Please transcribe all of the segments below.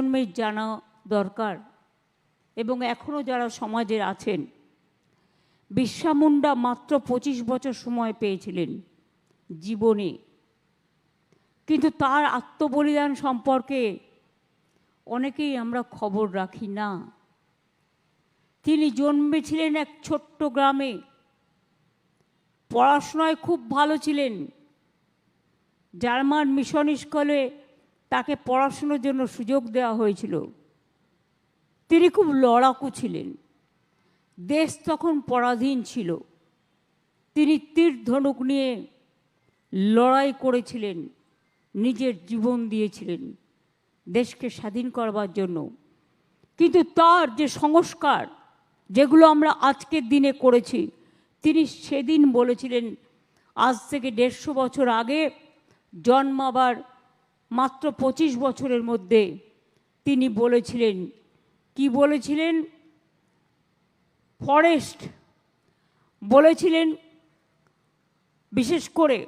প্রজন্মের জানা দরকার এবং এখনও যারা সমাজের আছেন বিশ্বা মুন্ডা মাত্র পঁচিশ বছর সময় পেয়েছিলেন জীবনে। কিন্তু তার আত্মবলিদান সম্পর্কে অনেকেই আমরা খবর রাখি না। তিনি জন্মেছিলেন এক ছোট্ট গ্রামে। পড়াশোনায় খুব ভালো ছিলেন। জার্মান মিশন স্কুলে তাকে পড়াশোনার জন্য সুযোগ দেওয়া হয়েছিল। তিনি খুব লড়াকু ছিলেন। দেশ তখন পরাধীন ছিল। তিনি তীর ধনুক নিয়ে লড়াই করেছিলেন, নিজের জীবন দিয়েছিলেন, দেশকে স্বাধীন করবার জন্য। কিন্তু তার যে সংস্কার, যেগুলো আমরা আজকের দিনে করেছি, তিনি সেদিন বলেছিলেন, আজ থেকে দেড়শো বছর আগে জন্মাবার মাত্র পঁচিশ বছরের মধ্যে তিনি বলেছিলেন, কি বলেছিলেন? ফরেস্ট। বলেছিলেন, বিশেষ করে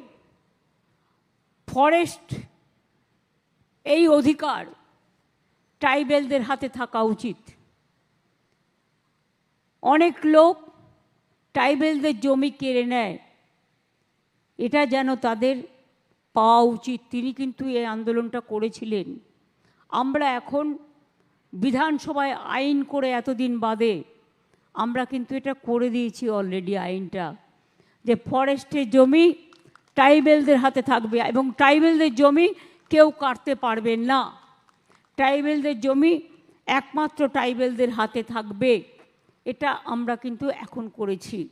ফরেস্ট এই অধিকার ট্রাইবেলদের হাতে থাকা উচিত। অনেক লোক ট্রাইবেলদের জমি কেড়ে নেয়। এটা যেন তাদের পাওয়া উচিত তিনি কিন্তু এই আন্দোলনটা করেছিলেন। আমরা এখন বিধানসভায় আইন করে এতদিন বাদে আমরা কিন্তু এটা করে দিয়েছি অলরেডি আইনটা। যে ফরেস্টের জমি ট্রাইবেলদের হাতে থাকবে এবং ট্রাইবেলদের জমি কেউ কাটতে পারবে না। ট্রাইবেলদের জমি একমাত্র ট্রাইবেলদের হাতে থাকবে। এটা আমরা কিন্তু এখন করেছি।